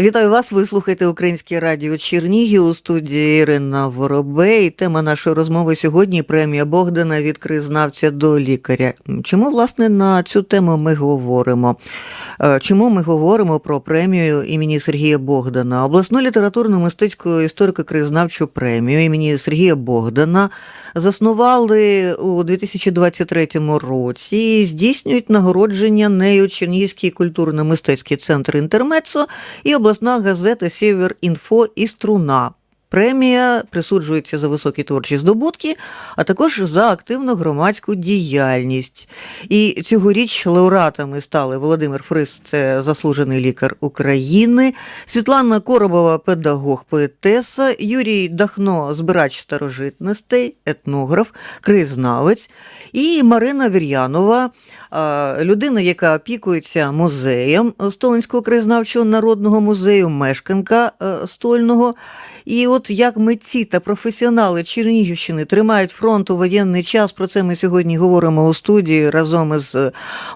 Вітаю вас. Ви слухаєте Українське радіо Чернігів у студії Ірина Воробей. Тема нашої розмови сьогодні премія Богдана від краєзнавця до лікаря. Чому власне на цю тему ми говоримо? Е, Чому ми говоримо про премію імені Сергія Богдана? Обласну літературно-мистецьку історико-краєзнавчу премію імені Сергія Богдана заснували у 2023 році і здійснюють нагородження нею Чернігівський культурно-мистецький центр Інтермецо і обласна газета Сєвєр Інфо і Струна. Премія присуджується за високі творчі здобутки, а також за активну громадську діяльність. І цьогоріч лауреатами стали Володимир Фрис, це заслужений лікар України, Світлана Коробова, педагог, поетеса, Юрій Дахно, збирач старожитностей, етнограф, краєзнавець, і Марина Вір'янова, а, людина, яка опікується музеєм Столинського краєзнавчого народного музею, мешканка е, Стольного. І от як митці та професіонали Чернігівщини тримають фронт у воєнний час, про це ми сьогодні говоримо у студії разом із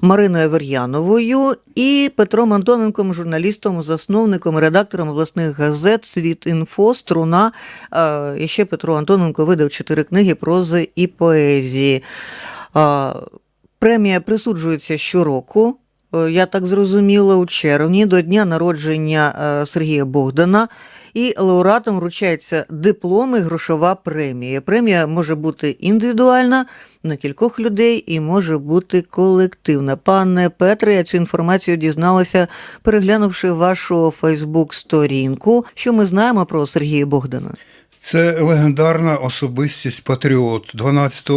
Мариною Вер'яновою і Петром Антоненком, журналістом, засновником, редактором обласних газет Світ інфо, струна. Е, І ще Петро Антоненко видав чотири книги прози і поезії. Премія присуджується щороку. е, Я так зрозуміла, у червні до дня народження е, Сергія Богдана. І лауреатам вручається диплом і грошова премія. Премія може бути індивідуальна на кількох людей і може бути колективна. Пане Петре, я цю інформацію дізналася, переглянувши вашу Фейсбук-сторінку. Що ми знаємо про Сергія Богдана? Це легендарна особистість патріот. 12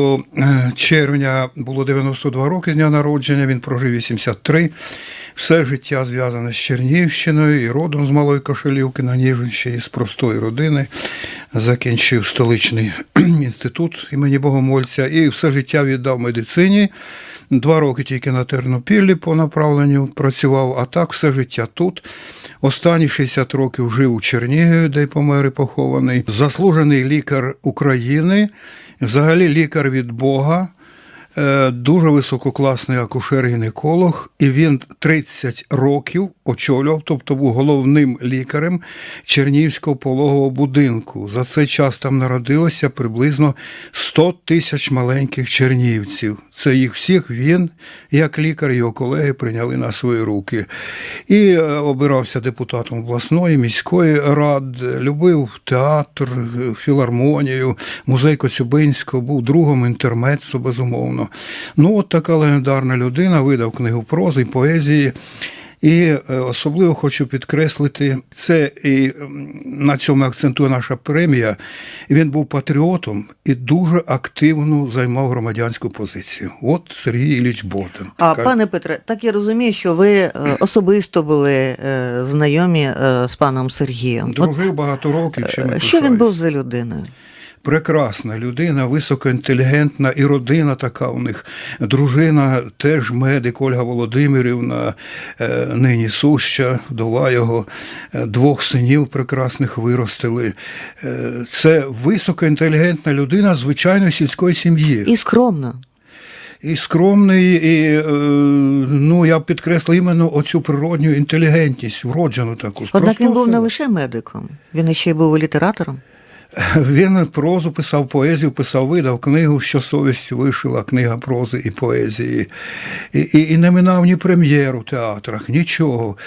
червня було 92 роки з дня народження. Він прожив 83. Все життя зв'язане з Чернігівщиною і родом з Малої Кошелівки на Ніжинщині, з простої родини. Закінчив столичний інститут імені Богомольця і все життя віддав медицині. Два роки тільки на Тернопіллі по направленню працював, а так все життя тут. Останні 60 років жив у Чернігові, де й помер і похований. Заслужений лікар України, взагалі лікар від Бога, дуже висококласний акушер-гінеколог, і він 30 років очолював, тобто був головним лікарем Чернігівського пологового будинку. За цей час там народилося приблизно 100 тисяч маленьких чернігівців. Це їх всіх він, як лікар, його колеги прийняли на свої руки. І е, обирався депутатом обласної, міської ради, любив театр, е, філармонію, музей Коцюбинського, був другом інтермецу, безумовно. Ну, от така легендарна людина видав книгу прози і поезії. І е, особливо хочу підкреслити, це і на цьому акцентує наша премія. Він був патріотом і дуже активно займав громадянську позицію. От Сергій Ілліч Богдан. А Така- пане Петре, так я розумію, що ви е, особисто були е, знайомі з паном Сергієм. От, Дружив багато років. чим що він був за людиною? Прекрасна людина, високоінтелігентна, і родина така у них. Дружина теж медик Ольга Володимирівна, е, нині суща, вдова його, е, двох синів прекрасних виростили. Е, Це високоінтелігентна людина звичайної сільської сім'ї. І скромно. І скромний, і ну я б підкреслив іменно оцю природню інтелігентність, вроджену таку. Однак він був не лише медиком, він ще й був літератором. Він прозу писав, поезію писав, видав книгу, що совість вишила, книга прози і поезії. І, і, і не минав ні прем'єру в театрах, нічого.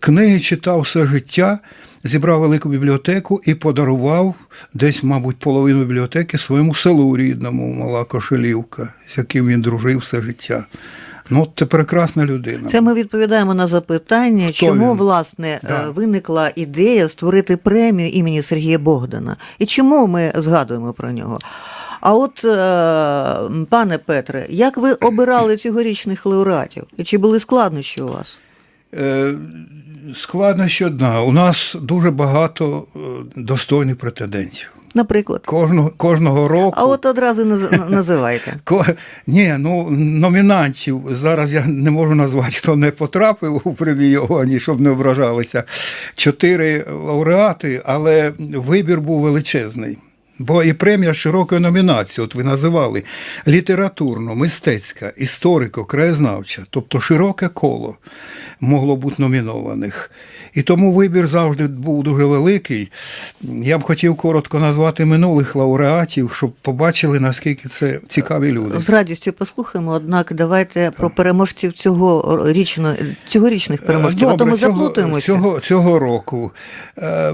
Книги читав все життя, зібрав велику бібліотеку і подарував десь, мабуть, половину бібліотеки своєму селу рідному, Мала Кошелівка, з яким він дружив все життя. Ну, це прекрасна людина. Це ми відповідаємо на запитання, Хто чому він? власне Да. е, виникла ідея створити премію імені Сергія Богдана, і чому ми згадуємо про нього. А от, е, пане Петре, як ви обирали цьогорічних лауреатів? І чи були складнощі у вас? Е, Складність одна. У нас дуже багато достойних претендентів. Наприклад. Кожного, кожного року. А от одразу наз- називайте. Ко... Ні, ну номінантів зараз я не можу назвати, хто не потрапив у премію, ані щоб не ображалися. Чотири лауреати, але вибір був величезний. Бо і премія з широкою номінацією, от ви називали літературно, мистецька, історико, краєзнавча, тобто широке коло. Могло бути номінованих. І тому вибір завжди був дуже великий. Я б хотів коротко назвати минулих лауреатів, щоб побачили, наскільки це цікаві люди. З радістю послухаємо, однак давайте про переможців цього річно, цьогорічних переможців, а то ми цього, заплутаємося. Цього, цього року е, е,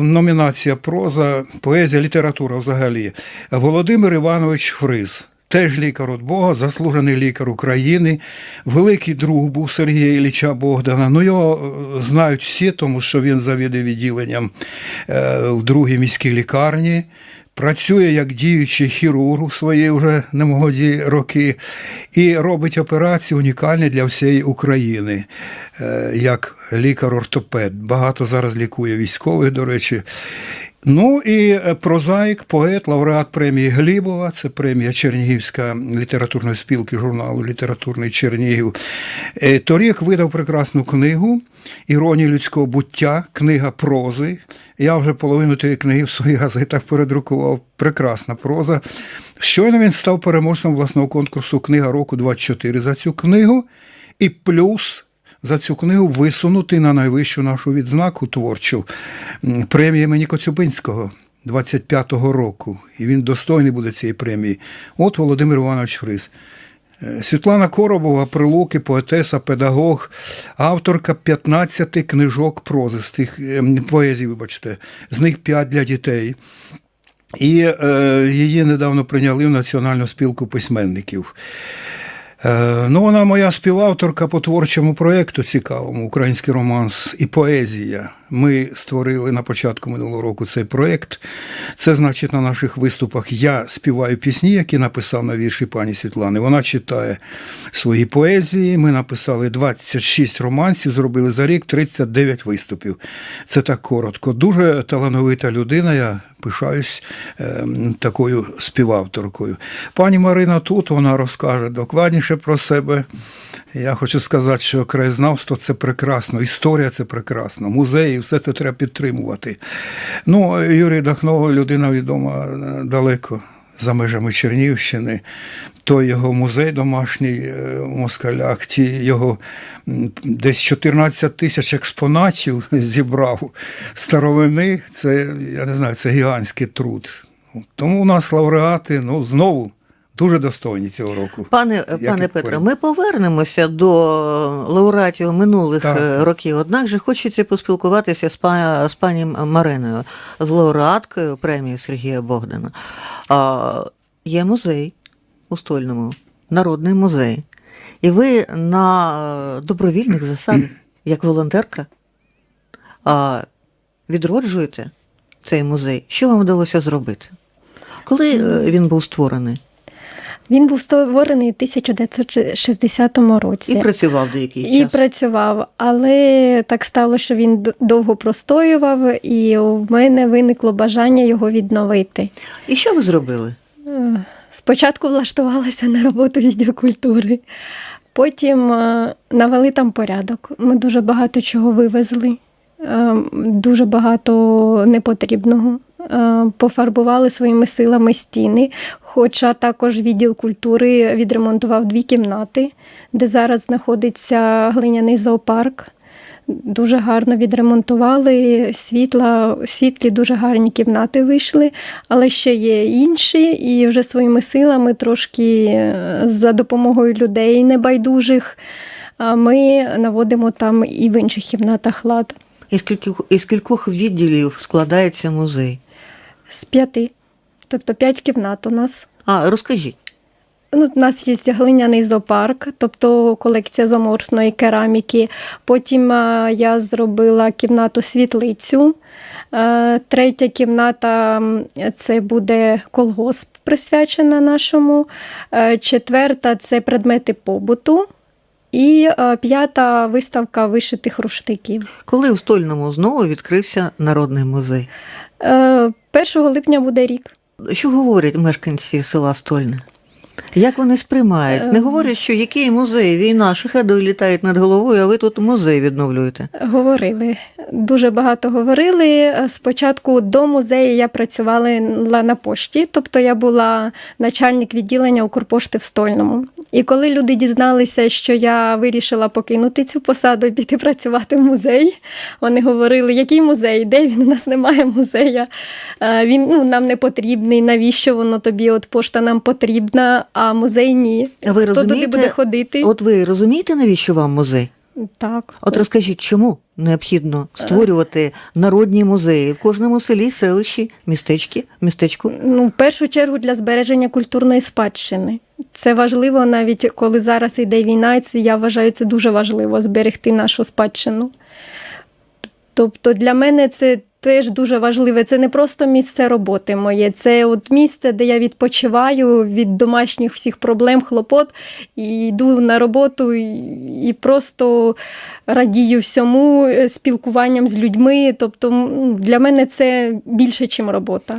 номінація проза, поезія, література взагалі. Володимир Іванович Фриз. Теж лікар від Бога, заслужений лікар України, великий друг був Сергія Ілліча Богдана. Ну його е, знають всі, тому що він завідує відділенням е, в другій міській лікарні. Працює як діючий хірург у свої вже немолоді роки і робить операції унікальні для всієї України, е, як лікар-ортопед. Багато зараз лікує військових, до речі. Ну і е, прозаїк, поет, лауреат премії Глібова, це премія Чернігівська літературної спілки журналу Літературний Чернігів. Е, Торік видав прекрасну книгу Іронія людського буття, книга прози. Я вже половину тієї книги в своїх газетах передрукував. Прекрасна проза. Щойно він став переможцем обласного конкурсу Книга року 24 за цю книгу. І плюс за цю книгу висунутий на найвищу нашу відзнаку творчу м, премії імені Коцюбинського 25-го року. І він достойний буде цієї премії. От Володимир Іванович Фрис. Е, Світлана Коробова, прилуки, поетеса, педагог, авторка 15 книжок прози, з тих ем, поезій, вибачте, з них 5 для дітей. І е, її недавно прийняли в Національну спілку письменників. Е, ну, вона моя співавторка по творчому проєкту цікавому Український романс і поезія. Ми створили на початку минулого року цей проєкт. Це значить, на наших виступах я співаю пісні, які написав на вірші пані Світлани. Вона читає свої поезії. Ми написали 26 романсів, зробили за рік 39 виступів. Це так коротко. Дуже талановита людина. Я пишаюсь е, такою співавторкою. Пані Марина тут вона розкаже докладніше про себе. Я хочу сказати, що краєзнавство це прекрасно, історія це прекрасно, музеї, все це треба підтримувати. Ну, Юрій Дахно, людина відома е, далеко за межами Чернігівщини. Той його музей домашній е, у Москалях, ті його десь 14 тисяч експонатів зібрав старовини. Це, я не знаю, це гігантський труд. Тому у нас лауреати, ну, знову дуже достойні цього року. Пане, пане Петро, ми повернемося до лауреатів минулих Так. е, років. Однак же хочеться поспілкуватися з, па, з пані Мариною, з лауреаткою премії Сергія Богдана. А, є музей у Стольному, народний музей. І ви на добровільних засадах, як волонтерка, а, відроджуєте цей музей. Що вам вдалося зробити? Коли е, він був створений? Він був створений у 1960 році. І працював деякий І час. працював, але так стало, що він довго простоював, і у мене виникло бажання його відновити. І що ви зробили? Е, Спочатку влаштувалася на роботу відділ культури, потім е, навели там порядок. Ми дуже багато чого вивезли, е, дуже багато непотрібного. Е, Пофарбували своїми силами стіни, хоча також відділ культури відремонтував дві кімнати, де зараз знаходиться глиняний зоопарк. Дуже гарно відремонтували світла, світлі дуже гарні кімнати вийшли, але ще є інші, і вже своїми силами трошки е, за допомогою людей небайдужих. Ми наводимо там і в інших кімнатах лад Із кількох, із кількох відділів складається музей. З п'яти. Тобто п'ять кімнат у нас. А, розкажіть. Ну, у нас є глиняний зоопарк, тобто колекція зооморфної кераміки. Потім е, я зробила кімнату світлицю. Е, Третя кімната це буде колгосп, присвячена нашому. Е, Четверта це предмети побуту. І п'ята виставка вишитих руштиків. Коли в Стольному знову відкрився народний музей? Е, 1 липня буде рік. Що говорять мешканці села Стольне? Як вони сприймають? Не Ем. говорять, що який музей, війна, шахеди літають над головою, а ви тут музей відновлюєте. Говорили. Дуже багато говорили. Спочатку до музею я працювала на пошті, тобто я була начальник відділення Укрпошти в Стольному. І коли люди дізналися, що я вирішила покинути цю посаду і піти працювати в музей, вони говорили, який музей, де він? У нас немає музея. Е, Він ну, нам не потрібний. Навіщо воно тобі? От пошта нам потрібна, а музей ні. А ви Хто туди буде ходити? От ви розумієте, навіщо вам музей? Так. От розкажіть, чому необхідно створювати народні музеї в кожному селі, селищі, містечки, містечку? Ну, в першу чергу для збереження культурної спадщини. Це важливо навіть коли зараз йде війна, і це я вважаю це дуже важливо зберегти нашу спадщину. Тобто для мене це теж дуже важливе. Це не просто місце роботи моє, це от місце, де я відпочиваю від домашніх всіх проблем, хлопот, і йду на роботу і, просто радію всьому е, спілкуванням з людьми. Тобто для мене це більше, ніж робота.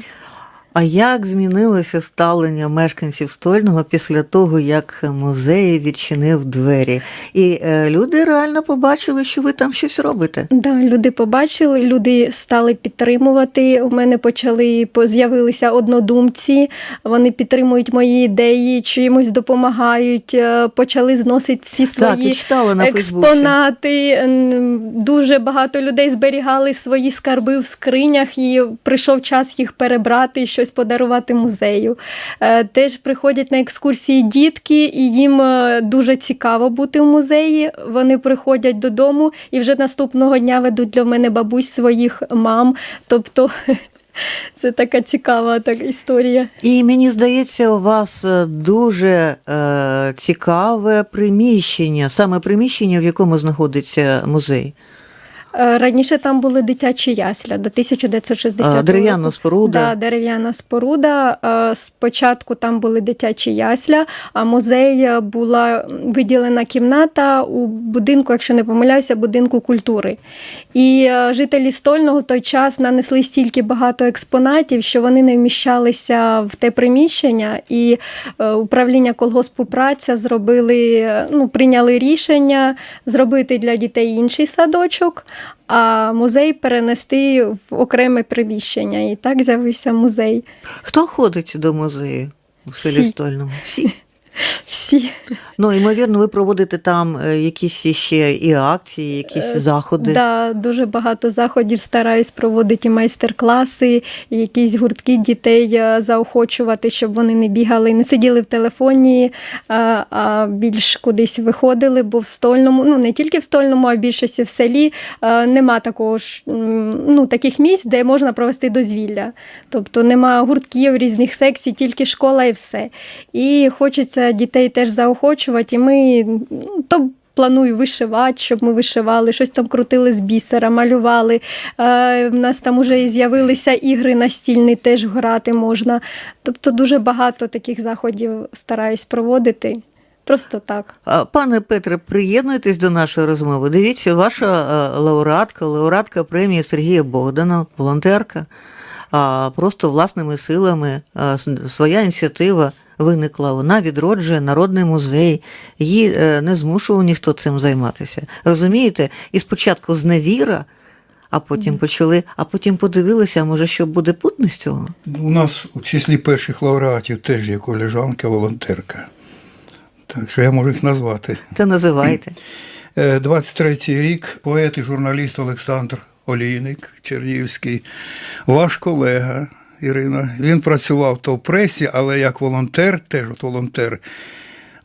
А як змінилося ставлення мешканців стольного після того, як музей відчинив двері? І е, люди реально побачили, що ви там щось робите. Да, люди побачили, люди стали підтримувати. У мене почали з'явилися однодумці. Вони підтримують мої ідеї, чимось допомагають. е, Почали зносити всі Так, свої читала на експонати. Дуже багато людей зберігали свої скарби в скринях, і прийшов час їх перебрати і щось подарувати музею. Е, Теж приходять на екскурсії дітки, і їм е, дуже цікаво бути в музеї. Вони приходять додому і вже наступного дня ведуть для мене бабусь своїх мам. Тобто це така цікава така історія. І мені здається, у вас е, дуже е, цікаве приміщення, саме приміщення, в якому знаходиться музей. Е, Раніше там були дитячі ясля до 1960 А, дерев'яна споруда. Да, дерев'яна споруда. Е, Спочатку там були дитячі ясля, а музей е, була виділена кімната у будинку, якщо не помиляюся, будинку культури. І жителі стольного в той час нанесли стільки багато експонатів, що вони не вміщалися в те приміщення, і управління колгоспу праця зробили, ну, прийняли рішення зробити для дітей інший садочок, а музей перенести в окреме приміщення. І так з'явився музей. Хто ходить до музею в селі Всі. Стольному? Всі. Всі. Ну, ймовірно, ви проводите там е, якісь ще і акції, якісь Е, заходи. Да, дуже багато заходів стараюсь проводити майстер-класи, якісь гуртки дітей е, заохочувати, щоб вони не бігали, не сиділи в телефоні, а, більш кудись виходили, бо в стольному, ну не тільки в стольному, а в більшості в селі нема такого ж ну, таких місць, де можна провести дозвілля. Тобто нема гуртків різних секцій, тільки школа і все. І хочеться дітей теж заохочувати, і ми ну, то. Планую вишивати, щоб ми вишивали, щось там крутили з бісера, малювали. Е, в нас там вже і з'явилися ігри настільні, теж грати можна. Тобто дуже багато таких заходів стараюсь проводити. Просто так. Пане Петре, приєднуйтесь до нашої розмови. Дивіться, ваша е, лауреатка, лауреатка премії Сергія Богдана, волонтерка, просто власними силами своя ініціатива виникла. Вона відроджує народний музей. Її е, не змушував ніхто цим займатися. Розумієте? І спочатку зневіра, а потім почали, а потім подивилися, а може, що буде путне з цього? У нас у числі перших лауреатів теж є колежанка, волонтерка. Так що я можу їх назвати. Це називайте. Е, 23-й рік поет і журналіст Олександр Олійник Чернігівський, ваш колега Ірина. Він працював то в пресі, але як волонтер, теж от волонтер.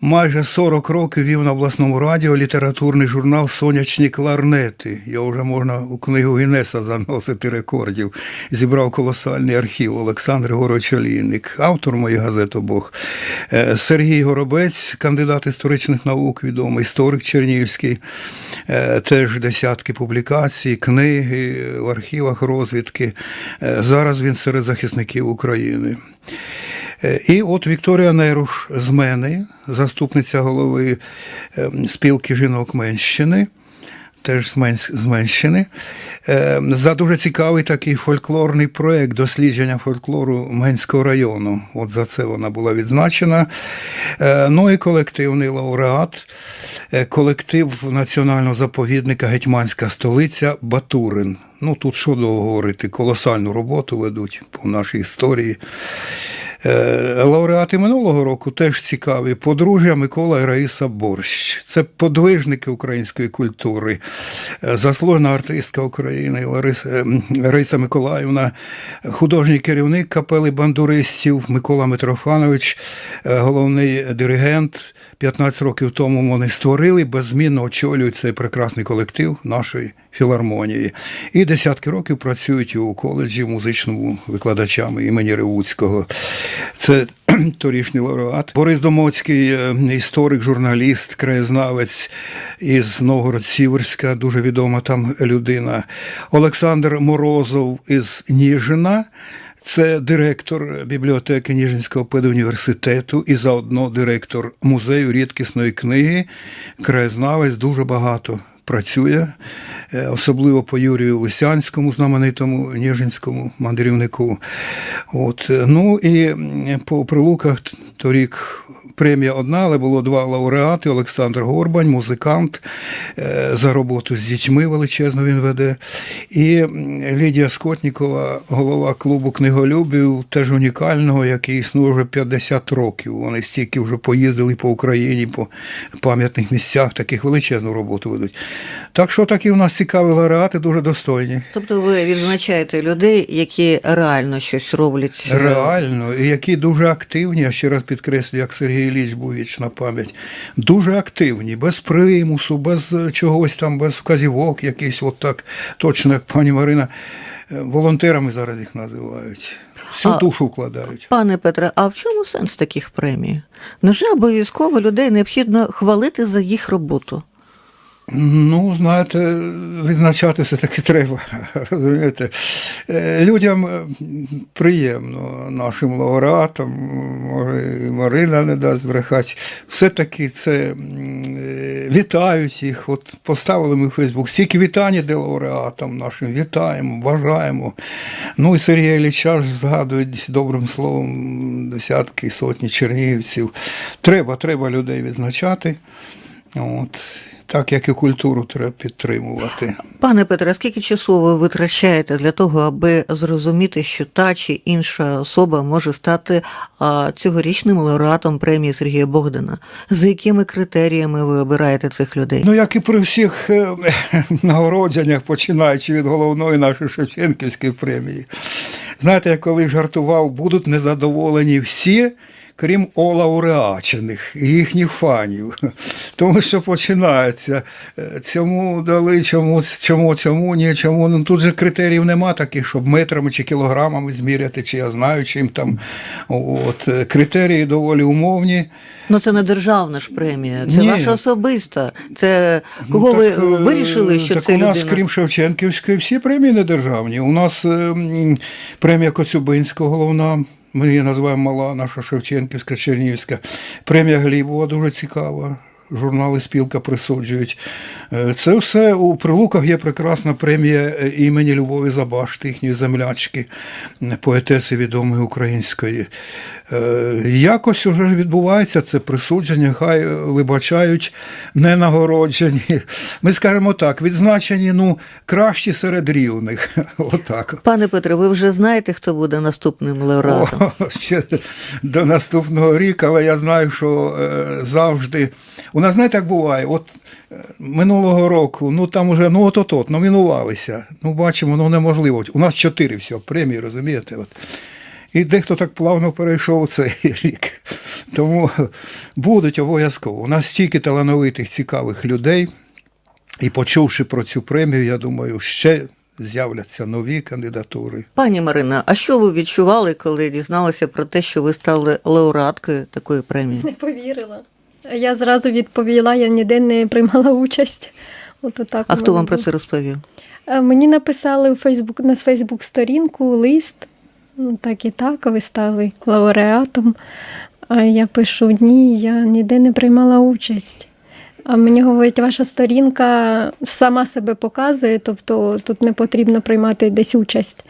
Майже 40 років вів на обласному радіо літературний журнал Сонячні кларнети. Його вже можна у книгу Гінеса заносити рекордів. Зібрав колосальний архів Олександр Григорович автор моєї газет обох. Е, Сергій Горобець, кандидат історичних наук, відомий історик Чернігівський, Е, теж десятки публікацій, книги в архівах розвідки. Е, Зараз він серед захисників України. І от Вікторія Неруш з мене, заступниця голови е, спілки жінок Менщини, теж з Менщини, е, за дуже цікавий такий фольклорний проєкт дослідження фольклору Менського району. От за це вона була відзначена. Е, Ну і колективний лауреат, е, колектив національного заповідника Гетьманська столиця Батурин. Ну тут що довго говорити, колосальну роботу ведуть по нашій історії. Е, Лауреати минулого року теж цікаві. Подружжя Микола і Раїса Борщ. Це подвижники української культури, Е, заслужена артистка України Лариса, ем, Раїса Миколаївна, художній керівник капели бандуристів Микола Митрофанович, е, головний диригент. 15 років тому вони створили, беззмінно очолюють цей прекрасний колектив нашої філармонії. І десятки років працюють у коледжі музичному викладачами імені Ревуцького. Це торішній лауреат. Борис Домоцький, е, історик, журналіст, краєзнавець із Новгород-Сіверська, дуже відома там людина. Олександр Морозов із Ніжина. Це директор бібліотеки Ніжинського педуніверситету і заодно директор музею рідкісної книги. Краєзнавець дуже багато працює, е, особливо по Юрію Лисянському, знаменитому Ніжинському мандрівнику. От. е, Ну і по прилуках торік премія одна, але було два лауреати: Олександр Горбань, музикант е, за роботу з дітьми величезно він веде. І Лідія Скотнікова, голова клубу книголюбів, теж унікального, який існує вже 50 років. Вони стільки вже поїздили по Україні, по пам'ятних місцях, таких величезну роботу ведуть. Так що такі у нас цікаві лауреати, дуже достойні. Тобто ви відзначаєте людей, які реально щось роблять. Реально, і які дуже активні, я ще раз підкреслю, як Сергій Ілліч був вічна пам'ять, дуже активні, без примусу, без чогось там, без вказівок, якісь, от так, точно як пані Марина, е, волонтерами зараз їх називають. Всю А- душу вкладають. Пане Петре, а в чому сенс таких премій? Невже обов'язково людей необхідно хвалити за їх роботу? Ну, знаєте, відзначати все-таки треба. Розумієте? Е, Людям е, приємно, нашим лауреатам, може, і Марина не дасть брехати. Все-таки це е, вітають їх. От поставили ми в Фейсбук стільки вітань іде лауреатам нашим. Вітаємо, бажаємо. Ну і Сергія Ілліча ж згадують добрим словом десятки, сотні чернігівців. Треба, треба людей відзначати. От. Так як і культуру треба підтримувати. Пане Петре, скільки часу ви витрачаєте для того, аби зрозуміти, що та чи інша особа може стати цьогорічним лауреатом премії Сергія Богдана? За якими критеріями ви обираєте цих людей? Ну, як і при всіх е, нагородженнях, починаючи від головної нашої Шевченківської премії. Знаєте, я коли жартував, будуть незадоволені всі. Крім олауреачених і їхніх фанів. Тому що починається. е, Цьому дали, чому, чому, цьому, ні, чому. Ну, тут же критеріїв нема таких, щоб метрами чи кілограмами зміряти, чи я знаю, чим там. От, е, критерії доволі умовні. Ну це не державна ж премія, це Ні. ваша особиста. Це кого Ну, так, е, вирішили, що так це у нас, крім Шевченківської, всі премії не державні. У нас е, премія Коцюбинського головна. Ми її називаємо мала, наша Шевченківська, Чернігівська. Премія Глібова дуже цікава. Журнали спілка присуджують. Е, Це все у Прилуках є прекрасна премія е, імені Любові Забашти, їхньої землячки, поетеси відомої української. Е, Якось уже відбувається це присудження, хай вибачають не нагороджені. Ми скажемо так, відзначені ну, кращі серед рівних. Отак. Пане Петре, ви вже знаєте, хто буде наступним лауреатом? О, ще до наступного року, але я знаю, що завжди. У нас знаєте, як буває, от е, минулого року, ну там уже ну от от номінувалися. Ну, бачимо, ну неможливо. У нас чотири всього премії, розумієте? От. І дехто так плавно перейшов цей рік. Тому будуть обов'язково. У нас стільки талановитих, цікавих людей. І почувши про цю премію, я думаю, ще з'являться нові кандидатури. Пані Марина, а що ви відчували, коли дізналися про те, що ви стали лауреаткою такої премії? Не повірила. Я зразу відповіла, я ніде не приймала участь. От отак А хто вам про це розповів? Е, Мені написали у Фейсбук на Фейсбук сторінку лист. Ну, так і так, ви стали лауреатом. А я пишу: ні, я ніде не приймала участь. А мені говорять, ваша сторінка сама себе показує, тобто тут не потрібно приймати десь участь.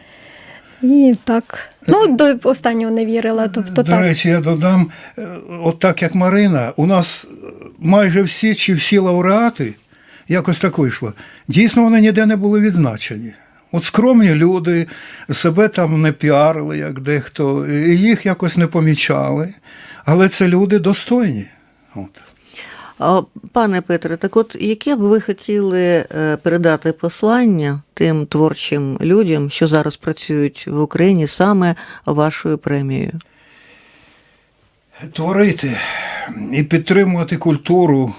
І так. Ну, до останнього не вірила. Тобто, До так. речі, я додам, е, от так як Марина, у нас майже всі чи всі лауреати, якось так вийшло, дійсно вони ніде не були відзначені. От скромні люди себе там не піарили, як дехто, і їх якось не помічали. Але це люди достойні. От. Пане Петре, так от яке б ви хотіли е, передати послання тим творчим людям, що зараз працюють в Україні саме вашою премією? Творити і підтримувати культуру.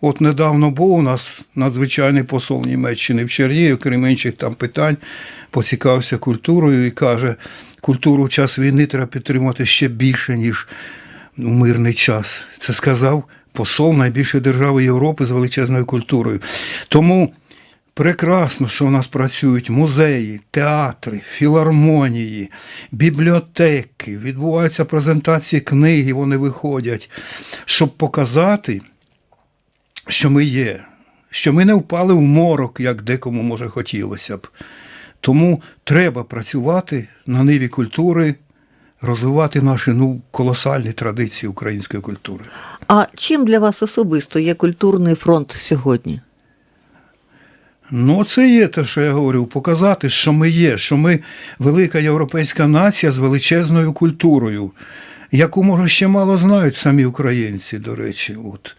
От недавно був у нас надзвичайний посол Німеччини в Чернігів, крім інших там питань, поцікавився культурою і каже, культуру в час війни треба підтримувати ще більше, ніж у мирний час. Це сказав посол найбільшої держави Європи з величезною культурою. Тому прекрасно, що у нас працюють музеї, театри, філармонії, бібліотеки, відбуваються презентації книги, вони виходять, щоб показати, що ми є, що ми не впали в морок, як декому може хотілося б. Тому треба працювати на ниві культури, розвивати наші ну, колосальні традиції української культури. А чим для вас особисто є культурний фронт сьогодні? Ну, це є те, що я говорю, показати, що ми є, що ми велика європейська нація з величезною культурою, яку, може, ще мало знають самі українці, до речі. От.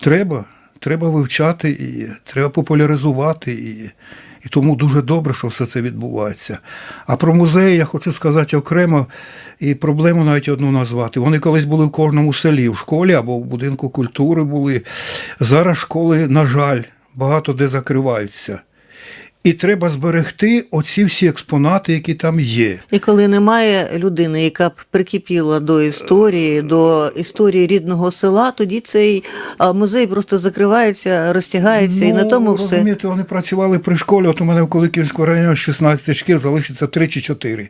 Треба, треба вивчати її, треба популяризувати її. І тому дуже добре, що все це відбувається. А про музеї я хочу сказати окремо і проблему навіть одну назвати. Вони колись були в кожному селі, в школі або в будинку культури були. Зараз школи, на жаль, багато де закриваються. І треба зберегти оці всі експонати, які там є. І коли немає людини, яка б прикипіла до історії, до історії рідного села, тоді цей музей просто закривається, розтягається, і на тому все. Ну, розумієте, вони працювали при школі. От у мене в Куликівському районі 16 шкіл залишиться 3 чи 4.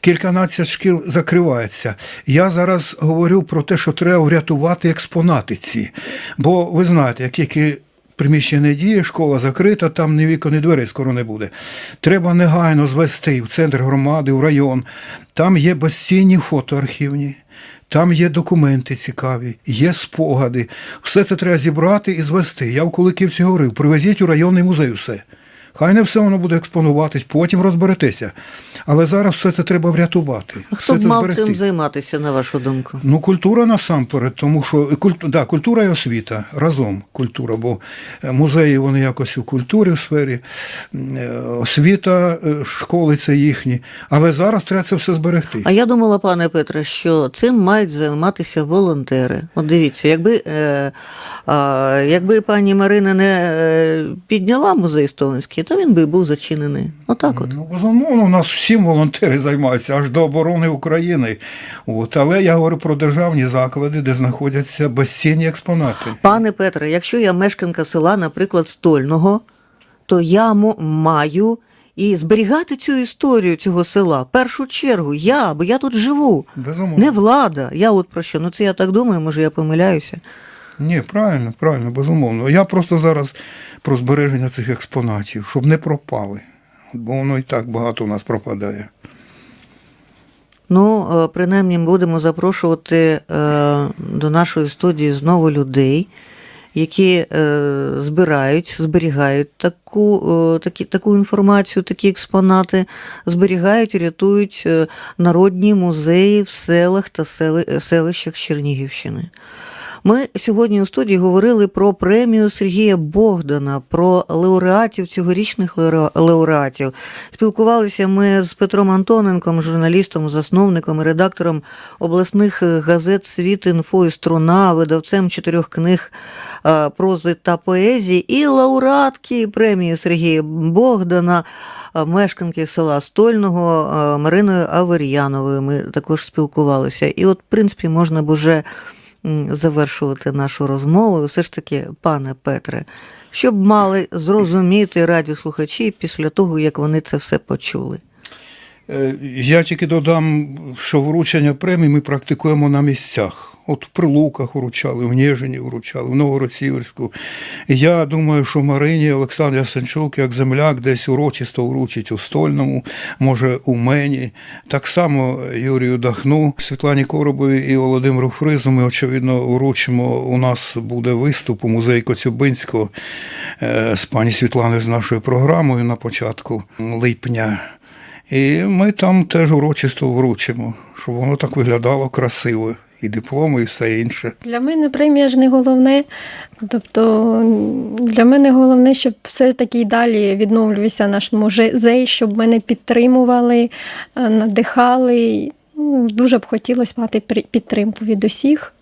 Кільканадцять шкіл закривається. Я зараз говорю про те, що треба врятувати експонати ці. Бо ви знаєте, як тільки приміщення не діє, школа закрита, там ні вікон, ні дверей скоро не буде. Треба негайно звести в центр громади, в район. Там є безцінні фотоархівні. Там є документи цікаві, є спогади. Все це треба зібрати і звести. Я в Куликівці говорив, привезіть у районний музей все. Хай не все воно буде експонуватись, потім розберетеся. Але зараз все це треба врятувати. А Хто б мав зберегти. цим займатися, на вашу думку? Ну, культура насамперед, тому що і культ... да, культура і освіта разом культура, бо е, музеї вони якось у культурі в сфері, е, освіта, е, школи це їхні. Але зараз треба це все зберегти. А я думала, пане Петре, що цим мають займатися волонтери. От дивіться, якби, е, а, якби пані Марина не е, підняла музей Столинський, то він би був зачинений. Отак от. Ну, безумовно, у нас всім волонтери займаються аж до оборони України. От. Але я говорю про державні заклади, де знаходяться безцінні експонати. Пане Петре, якщо я мешканка села, наприклад, Стольного, то я маю і зберігати цю історію цього села. В першу чергу, я, бо я тут живу. Безумовно. Не влада. Я от про що. Ну це я так думаю, може я помиляюся. Ні, правильно, правильно, безумовно. Я просто зараз про збереження цих експонатів, щоб не пропали. Бо воно і так багато у нас пропадає. Ну, е, принаймні, будемо запрошувати е, до нашої студії знову людей, які е, збирають, зберігають таку, такі, таку інформацію, такі експонати, зберігають і рятують народні музеї в селах та селищах Чернігівщини. Ми сьогодні у студії говорили про премію Сергія Богдана, про лауреатів, цьогорічних лауреатів. Спілкувалися ми з Петром Антоненком, журналістом, засновником і редактором обласних е, газет Світ інфо і струна, видавцем чотирьох книг е, прози та поезії, і лауреатки премії Сергія Богдана. е, Мешканки села Стольного Мариною Авер'яновою ми також спілкувалися. І от, в принципі, можна б уже завершувати нашу розмову. Все ж таки, пане Петре, щоб мали зрозуміти радіослухачі після того, як вони це все почули. Е, Я тільки додам, що вручення премій ми практикуємо на місцях. От в Прилуках вручали, в Ніжині вручали, в Новороцівську. Я думаю, що Марині Олександр Ясенчук, як земляк, десь урочисто вручить у Стольному, може у мені. Так само Юрію Дахну, Світлані Коробові і Володимиру Фризу. Ми, очевидно, вручимо. У нас буде виступ у музеї Коцюбинського е, з пані Світланою з нашою програмою на початку липня. І ми там теж урочисто вручимо, щоб воно так виглядало красиво. І дипломи, і все інше. Для мене премія ж не головне. Тобто для мене головне, щоб все-таки і далі відновлювався наш музей, щоб мене підтримували, е, надихали. Ну, Дуже б хотілося мати підтримку від усіх.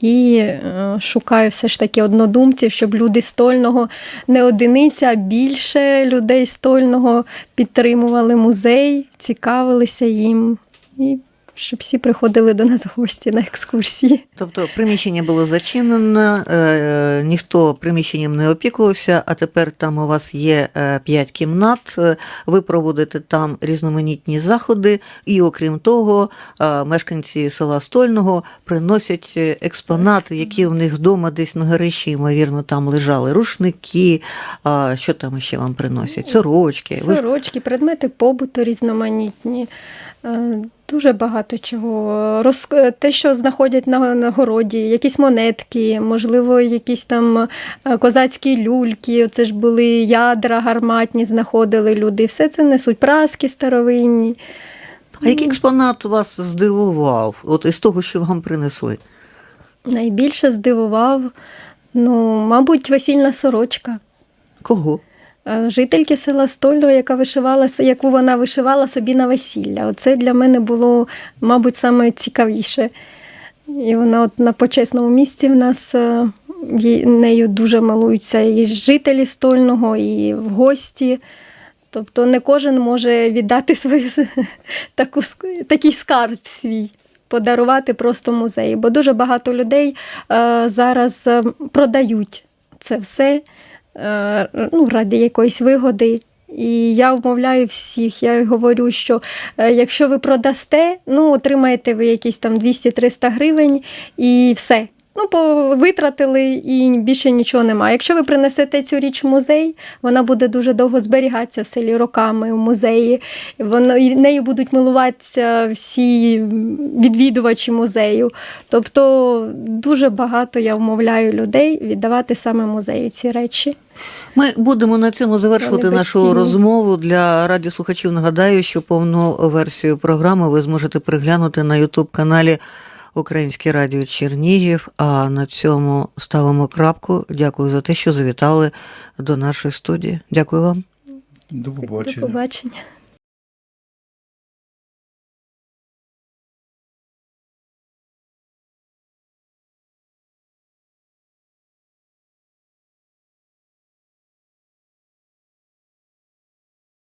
І е, шукаю все ж таки однодумців, щоб люди стольного не одиниця, а більше людей стольного підтримували музей, цікавилися їм. І щоб всі приходили до нас в гості на екскурсії. Тобто приміщення було зачинено, е, ніхто приміщенням не опікувався, а тепер там у вас є е, п'ять кімнат, е, ви проводите там різноманітні заходи, і окрім того, е, мешканці села Стольного приносять е, експонати, які в них вдома десь на горищі, ймовірно, там лежали рушники. Що там ще вам приносять? Сорочки. Ви Сорочки, предмети побуту різноманітні. Дуже багато чого. Роз... Те, що знаходять на, на городі, якісь монетки, можливо, якісь там е, козацькі люльки, це ж були ядра гарматні, знаходили люди. Все це несуть праски старовинні. А який експонат вас здивував? От із того, що вам принесли? Найбільше здивував, ну, мабуть, весільна сорочка. Кого? Е, Жительки села Стольного, яка вишивала, яку вона вишивала собі на весілля. Оце для мене було, мабуть, саме цікавіше. І вона от на почесному місці в нас е, нею дуже малуються і жителі стольного, і в гості. Тобто не кожен може віддати свою таку, такий скарб свій. Подарувати просто музею, бо дуже багато людей е, зараз е, продають це все ну, ради якоїсь вигоди. І я вмовляю всіх, я говорю, що е, якщо ви продасте, ну отримаєте ви якісь там 200-300 гривень і все. Ну, по- витратили і більше нічого немає. Якщо ви принесете цю річ в музей, вона буде дуже довго зберігатися в селі роками в музеї. Воно, і нею будуть милуватися всі відвідувачі музею. Тобто дуже багато я вмовляю людей віддавати саме музею ці речі. Ми будемо на цьому завершувати нашу розмову. Для радіослухачів нагадаю, що повну версію програми ви зможете переглянути на Ютуб-каналі Українське Радіо Чернігів. А на цьому ставимо крапку. Дякую за те, що завітали до нашої студії. Дякую вам. До До побачення. побачення.